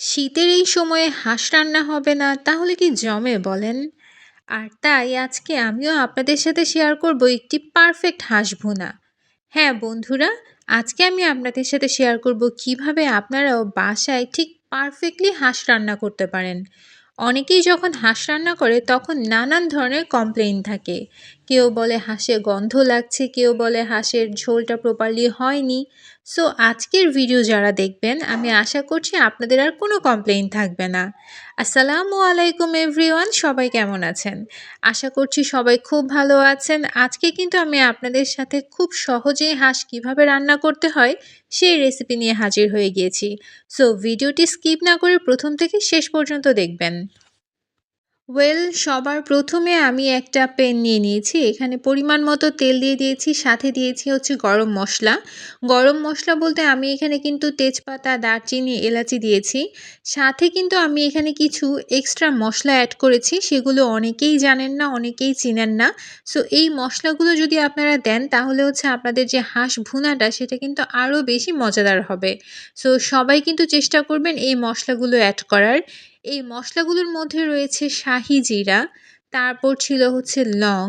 শীতের এই সময়ে হাঁস রান্না হবে না, তাহলে কি জমে বলেন? আর তাই আজকে আমিও আপনাদের সাথে শেয়ার করব একটি পারফেক্ট হাঁস ভুনা। হ্যাঁ বন্ধুরা, আজকে আমি আপনাদের সাথে শেয়ার করব কীভাবে আপনারাও বাসায় ঠিক পারফেক্টলি হাঁস রান্না করতে পারেন। অনেকেই যখন হাঁস রান্না করে তখন নানান ধরনের কমপ্লেইন থাকে। কেউ বলে হাঁসে গন্ধ লাগছে, কেউ বলে হাঁসের ঝোলটা প্রপারলি হয়নি সো আজকের ভিডিও যারা দেখবেন, আমি আশা করছি আপনাদের আর কোনো কমপ্লেইন থাকবে না। আসসালামু আলাইকুম এভরিওয়ান সবাই কেমন আছেন? আশা করছি সবাই খুব ভালো আছেন। আজকে কিন্তু আমি আপনাদের সাথে খুব সহজেই হাঁস কীভাবে রান্না করতে হয়, সেই রেসিপি নিয়ে হাজির হয়ে গিয়েছি। সো ভিডিওটি স্কিপ না করে প্রথম থেকে শেষ পর্যন্ত দেখবেন। ওয়েল সবার প্রথমে আমি একটা পেন নিয়ে নিয়েছি। এখানে পরিমাণ মতো তেল দিয়ে দিয়েছি, সাথে দিয়েছি হচ্ছে গরম মশলা। গরম মশলা বলতে আমি এখানে কিন্তু তেজপাতা, দারচিনি, এলাচি দিয়েছি। সাথে কিন্তু আমি এখানে কিছু এক্সট্রা মশলা অ্যাড করেছি, সেগুলো অনেকেই জানেন না, অনেকেই চিনেন না। সো এই মশলাগুলো যদি আপনারা দেন, তাহলে হচ্ছে আপনাদের যে হাঁস ভুনাটা, সেটা কিন্তু আরও বেশি মজাদার হবে। সো সবাই কিন্তু চেষ্টা করবেন এই মশলাগুলো অ্যাড করার। এই মশলাগুলোর মধ্যে রয়েছে শাহি জিরা, তারপর ছিল হচ্ছে লং,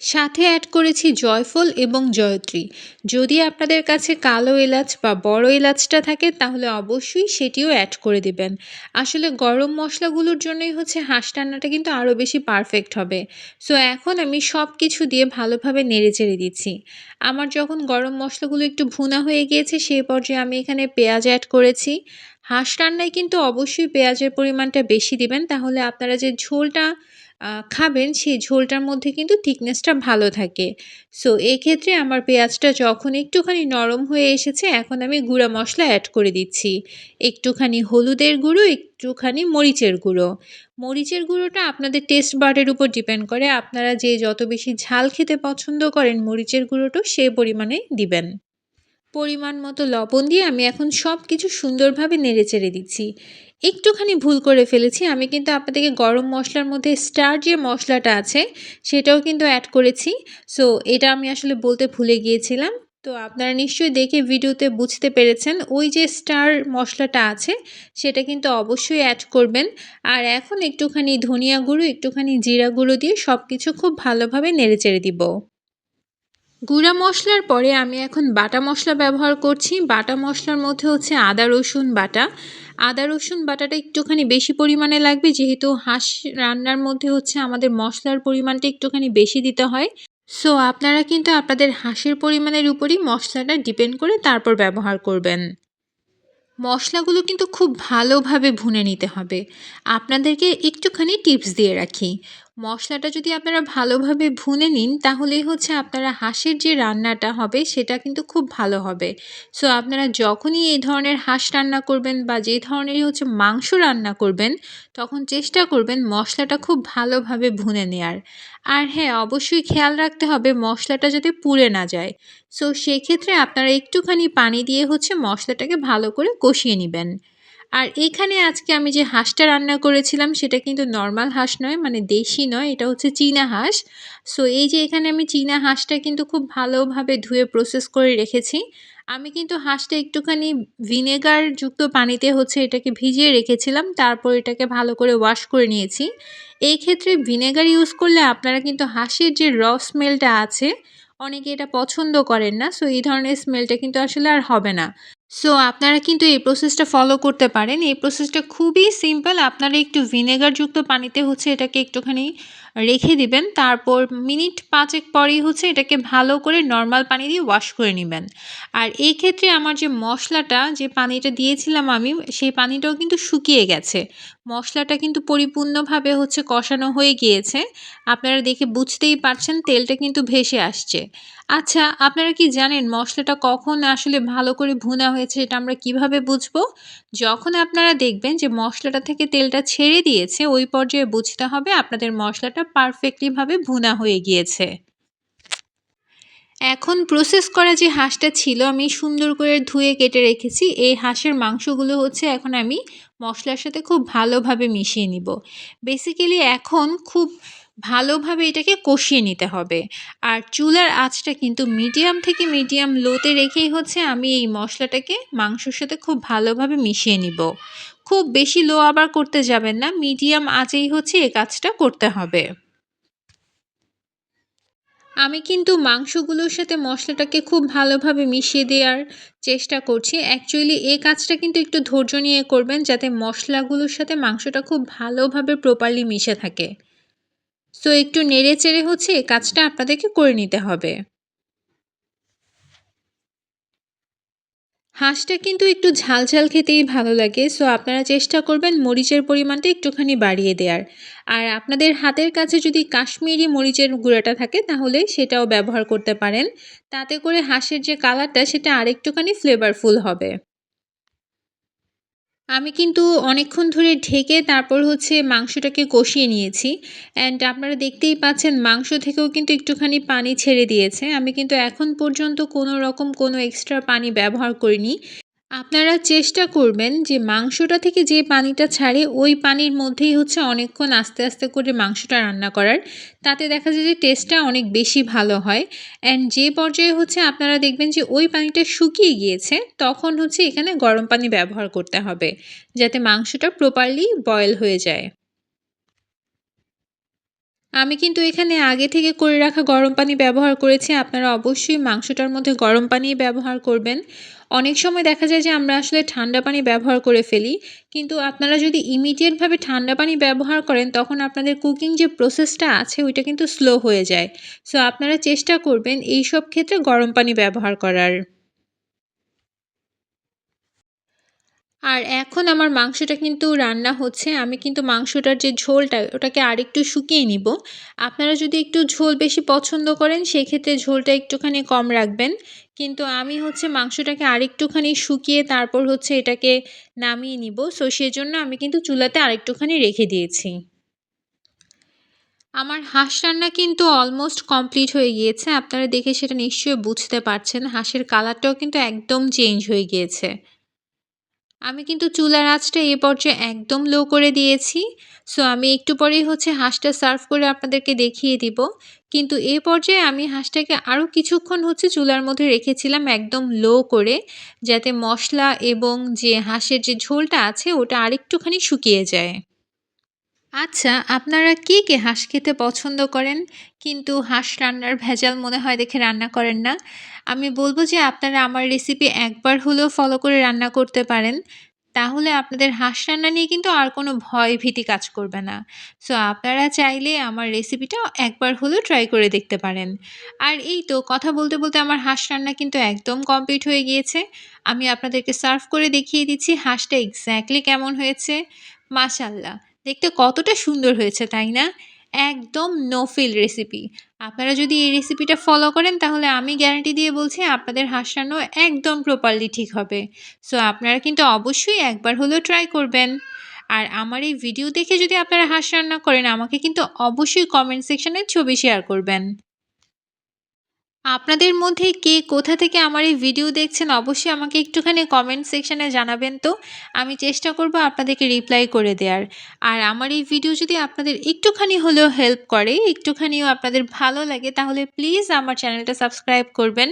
সাথে অ্যাড করেছি জয়ফল এবং জয়ত্রী। যদি আপনাদের কাছে কালো এলাচ বা বড় এলাচটা থাকে, তাহলে অবশ্যই সেটিও অ্যাড করে দিবেন। আসলে গরম মশলাগুলোর জন্যই হচ্ছে হাঁস রান্নাটা কিন্তু আরও বেশি পারফেক্ট হবে। সো এখন আমি সব কিছু দিয়ে ভালোভাবে নেড়ে চেড়ে দিচ্ছি। আমার যখন গরম মশলাগুলো একটু ভুনা হয়ে গিয়েছে সেই পর্যায়ে আমি এখানে পেঁয়াজ অ্যাড করেছি। হাঁস রান্নায় কিন্তু অবশ্যই পেঁয়াজের পরিমাণটা বেশি দিবেন, তাহলে আপনারা যে ঝোলটা খাবেন সেই ঝোলটার মধ্যে কিন্তু থিকনেসটা ভালো থাকে। সো, এক্ষেত্রে আমার পেঁয়াজটা যখন একটুখানি নরম হয়ে এসেছে, এখন আমি গুঁড়া মশলা অ্যাড করে দিচ্ছি। একটুখানি হলুদের গুঁড়ো, একটুখানি মরিচের গুঁড়ো। মরিচের গুঁড়োটা আপনাদের টেস্ট বার্ডের উপর ডিপেন্ড করে। আপনারা যে যত বেশি ঝাল খেতে পছন্দ করেন, মরিচের গুঁড়োটাও সে পরিমাণে দিবেন। পরিমাণ মতো লবণ দিয়ে আমি এখন সব কিছু সুন্দরভাবে নেড়ে চেড়ে দিচ্ছি। একটুখানি ভুল করে ফেলেছি, আমি কিন্তু আপনাদেরকে গরম মশলার মধ্যে স্টার যে মশলাটা আছে, সেটাও কিন্তু অ্যাড করেছি। সো এটা আমি আসলে বলতে ভুলে গিয়েছিলাম। তো আপনারা নিশ্চয়ই দেখে ভিডিওতে বুঝতে পেরেছেন, ওই যে স্টার মশলাটা আছে, সেটা কিন্তু অবশ্যই অ্যাড করবেন। আর এখন একটুখানি ধনিয়া গুঁড়ো, একটুখানি জিরা গুঁড়ো দিয়ে সব কিছু খুব ভালোভাবে নেড়ে চেড়ে দিব। গুঁড়া মশলার পরে আমি এখন বাটা মশলা ব্যবহার করছি। বাটা মশলার মধ্যে হচ্ছে আদা, রসুন বাটা। আদা, রসুন বাটাটা একটুখানি বেশি পরিমাণে লাগবে, যেহেতু হাঁস রান্নার মধ্যে হচ্ছে আমাদের মশলার পরিমাণটা একটুখানি বেশি দিতে হয়। সো আপনারা কিন্তু আপনাদের হাঁসের পরিমাণের উপরই মশলাটা ডিপেন্ড করে তারপর ব্যবহার করবেন। মশলাগুলো কিন্তু খুব ভালোভাবে ভুনে নিতে হবে। আপনাদেরকে একটুখানি টিপস দিয়ে রাখি। মশলাটা যদি আপনারা ভালোভাবে ভুনে নিন, তাহলেই হচ্ছে আপনারা হাঁসের যে রান্নাটা হবে, সেটা কিন্তু খুব ভালো হবে। সো আপনারা যখনই এই ধরনের হাঁস রান্না করবেন বা যে ধরনেরই হচ্ছে মাংস রান্না করবেন, তখন চেষ্টা করবেন মশলাটা খুব ভালোভাবে ভুনে নেওয়ার আর হ্যাঁ অবশ্যই খেয়াল রাখতে হবে মশলাটা যাতে পুড়ে না যায়। সো সেক্ষেত্রে আপনারা একটুখানি পানি দিয়ে হচ্ছে মশলাটাকে ভালো করে কষিয়ে নেবেন। আর এখানে আজকে আমি যে হাঁসটা রান্না করেছিলাম, সেটা কিন্তু নর্মাল হাঁস নয় মানে দেশি নয়, এটা হচ্ছে চীনা হাঁস। সো এই যে এখানে আমি চীনা হাঁসটা কিন্তু খুব ভালোভাবে ধুয়ে প্রসেস করে রেখেছি। আমি কিন্তু হাঁসটা একটুখানি ভিনেগার যুক্ত পানিতে হচ্ছে এটাকে ভিজিয়ে রেখেছিলাম, তারপর এটাকে ভালো করে ওয়াশ করে নিয়েছি। এই ক্ষেত্রে ভিনেগার ইউজ করলে আপনারা কিন্তু হাঁসের যে র স্মেলটা আছে, অনেকে এটা পছন্দ করেন না সো এই ধরনের স্মেলটা কিন্তু আসলে আর হবে না। সো আপনারা কিন্তু এই প্রসেসটা ফলো করতে পারেন। এই প্রসেসটা খুবই সিম্পল আপনারা একটু ভিনেগারযুক্ত পানিতে হচ্ছে এটাকে একটুখানি রেখে দিবেন। তারপর মিনিট পাঁচেক পরেই হচ্ছে এটাকে ভালো করে নর্মাল পানি দিয়ে ওয়াশ করে নেবেন। আর এই ক্ষেত্রে আমার যে মশলাটা, যে পানিটা দিয়েছিলাম আমি, সেই পানিটাও কিন্তু শুকিয়ে গেছে। মশলাটা কিন্তু পরিপূর্ণভাবে হচ্ছে কষানো হয়ে গিয়েছে। আপনারা দেখে বুঝতেই পারছেন তেলটা কিন্তু ভেসে আসছে। আচ্ছা আপনারা কি জানেন মশলাটা কখন আসলে ভালো করে ভুনা হয়েছে এটা আমরা কীভাবে বুঝব? যখন আপনারা দেখবেন যে মশলাটা থেকে তেলটা ছেড়ে দিয়েছে, ওই পর্যায়ে বুঝতে হবে আপনাদের মশলাটা পারফেক্টলিভাবে ভুনা হয়ে গিয়েছে। এখন প্রসেস করা যে হাঁসটা ছিল আমি সুন্দর করে ধুয়ে কেটে রেখেছি, এই হাঁসের মাংসগুলো হচ্ছে এখন আমি মশলার সাথে খুব ভালোভাবে মিশিয়ে নিব। বেসিক্যালি এখন খুব ভালোভাবে এটাকে কষিয়ে নিতে হবে। আর চুলার আঁচটা কিন্তু মিডিয়াম থেকে মিডিয়াম লোতে রেখেই হচ্ছে আমি এই মশলাটাকে মাংসর সাথে খুব ভালোভাবে মিশিয়ে নিব। খুব বেশি লো আবার করতে যাবেন না মিডিয়াম আঁচেই হচ্ছে এ কাজটা করতে হবে। আমি কিন্তু মাংসগুলোর সাথে মশলাটাকে খুব ভালোভাবে মিশিয়ে দেওয়ার চেষ্টা করছি। অ্যাকচুয়ালি এই কাজটা কিন্তু একটু ধৈর্য নিয়ে করবেন যাতে মশলাগুলোর সাথে মাংসটা খুব ভালোভাবে প্রপারলি মিশে থাকে। সো একটু নেড়ে চেড়ে হচ্ছে এই কাজটা আপনাদেরকে করে নিতে হবে। হাঁসটা কিন্তু একটু ঝাল ঝাল খেতেই ভালো লাগে সো আপনারা চেষ্টা করবেন মরিচের পরিমাণটা একটুখানি বাড়িয়ে দেওয়ার আর আপনাদের হাতের কাছে যদি কাশ্মীরি মরিচের গুঁড়াটা থাকে, তাহলে সেটাও ব্যবহার করতে পারেন। তাতে করে হাঁসের যে কালারটা, সেটা আরেকটুখানি ফ্লেভারফুল হবে। আমি কিন্তু অনেকক্ষণ ধরে ঢেকে তারপর হচ্ছে মাংসটাকে কষিয়ে নিয়েছি। অ্যান্ড আপনারা দেখতেই পাচ্ছেন মাংস থেকেও কিন্তু একটুখানি পানি ছেড়ে দিয়েছে। আমি কিন্তু এখন পর্যন্ত কোনো রকম কোনো এক্সট্রা পানি ব্যবহার করিনি। আপনারা চেষ্টা করবেন যে মাংসটা থেকে যে পানিটা ছাড়ে, ওই পানির মধ্যেই হচ্ছে অনেকক্ষণ আস্তে আস্তে করে মাংসটা রান্না করার। তাতে দেখা যায় যে টেস্টটা অনেক বেশি ভালো হয়। অ্যান্ড যে পর্যায়ে হচ্ছে আপনারা দেখবেন যে ওই পানিটা শুকিয়ে গিয়েছে, তখন হচ্ছে এখানে গরম পানি ব্যবহার করতে হবে, যাতে মাংসটা প্রপারলি বয়েল হয়ে যায়। আমি কিন্তু এখানে আগে থেকে করে রাখা গরম পানি ব্যবহার করেছি। আপনারা অবশ্যই মাংসটার মধ্যে গরম পানি ব্যবহার করবেন। অনেক সময় দেখা যায় যে আমরা আসলে ঠান্ডা পানি ব্যবহার করে ফেলি। কিন্তু আপনারা যদি ইমিডিয়েটভাবে ঠান্ডা পানি ব্যবহার করেন, তখন আপনাদের কুকিং যে প্রসেসটা আছে, ওইটা কিন্তু স্লো হয়ে যায়। সো আপনারা চেষ্টা করবেন এই সব ক্ষেত্রে গরম পানি ব্যবহার করার। আর এখন আমার মাংসটা কিন্তু রান্না হচ্ছে, আমি কিন্তু মাংসটার যে ঝোলটা, ওটাকে আরেকটু শুকিয়ে নিব। আপনারা যদি একটু ঝোল বেশি পছন্দ করেন, সেক্ষেত্রে ঝোলটা একটুখানি কম রাখবেন। কিন্তু আমি হচ্ছে মাংসটাকে আরেকটুখানি শুকিয়ে তারপর হচ্ছে এটাকে নামিয়ে নিব। সো, সেজন্য আমি কিন্তু চুলাতে আরেকটুখানি রেখে দিয়েছি। আমার হাঁস রান্না কিন্তু অলমোস্ট কমপ্লিট হয়ে গিয়েছে। আপনারা দেখে সেটা নিশ্চয়ই বুঝতে পারছেন। হাঁসের কালারটাও কিন্তু একদম চেঞ্জ হয়ে গিয়েছে। আমি কিন্তু চুলার আঁচটা এ পর্যায়ে একদম লো করে দিয়েছি। সো আমি একটু পরেই হচ্ছে হাঁসটা সার্ভ করে আপনাদেরকে দেখিয়ে দিব। কিন্তু এ পর্যায়ে আমি হাঁসটাকে আরও কিছুক্ষণ হচ্ছে চুলার মধ্যে রেখেছিলাম একদম লো করে, যাতে মশলা এবং যে হাঁসের যে ঝোলটা আছে ওটা আরেকটুখানি শুকিয়ে যায়। আচ্ছা আপনারা কে কে হাঁস খেতে পছন্দ করেন? কিন্তু হাঁস রান্নার ভেজাল মনে হয় দেখে রান্না করেন না। আমি বলব যে আপনারা আমার রেসিপি একবার হলেও ফলো করে রান্না করতে পারেন। তাহলে আপনাদের হাঁস রান্না নিয়ে কিন্তু আর কোনো ভয় ভীতি কাজ করবে না। সো আপনারা চাইলে আমার রেসিপিটা একবার হলেও ট্রাই করে দেখতে পারেন। আর এই তো, কথা বলতে বলতে আমার হাঁস রান্না কিন্তু একদম কমপ্লিট হয়ে গিয়েছে। আমি আপনাদেরকে সার্ভ করে দেখিয়ে দিচ্ছি হাঁসটা এক্স্যাক্টলি কেমন হয়েছে। মাশাল্লাহ দেখতে কতটা সুন্দর হয়েছে, তাই না? একদম নো ফিল রেসিপি আপনারা যদি এই রেসিপিটা ফলো করেন, তাহলে আমি গ্যারান্টি দিয়ে বলছি আপনাদের হাঁস রান্নাও একদম প্রপারলি ঠিক হবে। সো আপনারা কিন্তু অবশ্যই একবার হলেও ট্রাই করবেন। আর আমার এই ভিডিও দেখে যদি আপনারা হাঁস রান্না করেন, আমাকে কিন্তু অবশ্যই কমেন্ট সেকশানে ছবি শেয়ার করবেন। আপনাদের মধ্যে কে কোথা থেকে আমার এই ভিডিও দেখছেন, অবশ্যই আমাকে একটুখানি কমেন্ট সেকশানে জানাবেন তো। আমি চেষ্টা করব আপনাদেরকে রিপ্লাই করে দেওয়ার আর আমার এই ভিডিও যদি আপনাদের একটুখানি হলেও হেল্প করে, একটুখানিও আপনাদের ভালো লাগে, তাহলে প্লিজ আমার চ্যানেলটা সাবস্ক্রাইব করবেন।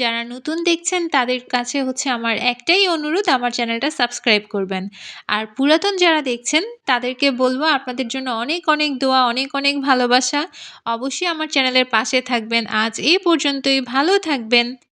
যারা নতুন দেখছেন, তাদের কাছে হচ্ছে আমার একটাই অনুরোধ, আমার চ্যানেলটা সাবস্ক্রাইব করবেন। আর পুরাতন যারা দেখছেন, তাদেরকে বলব আপনাদের জন্য অনেক অনেক দোয়া, অনেক অনেক ভালোবাসা। অবশ্যই আমার চ্যানেলের পাশে থাকবেন। আজ এই পর্যন্তই ভালো থাকবেন।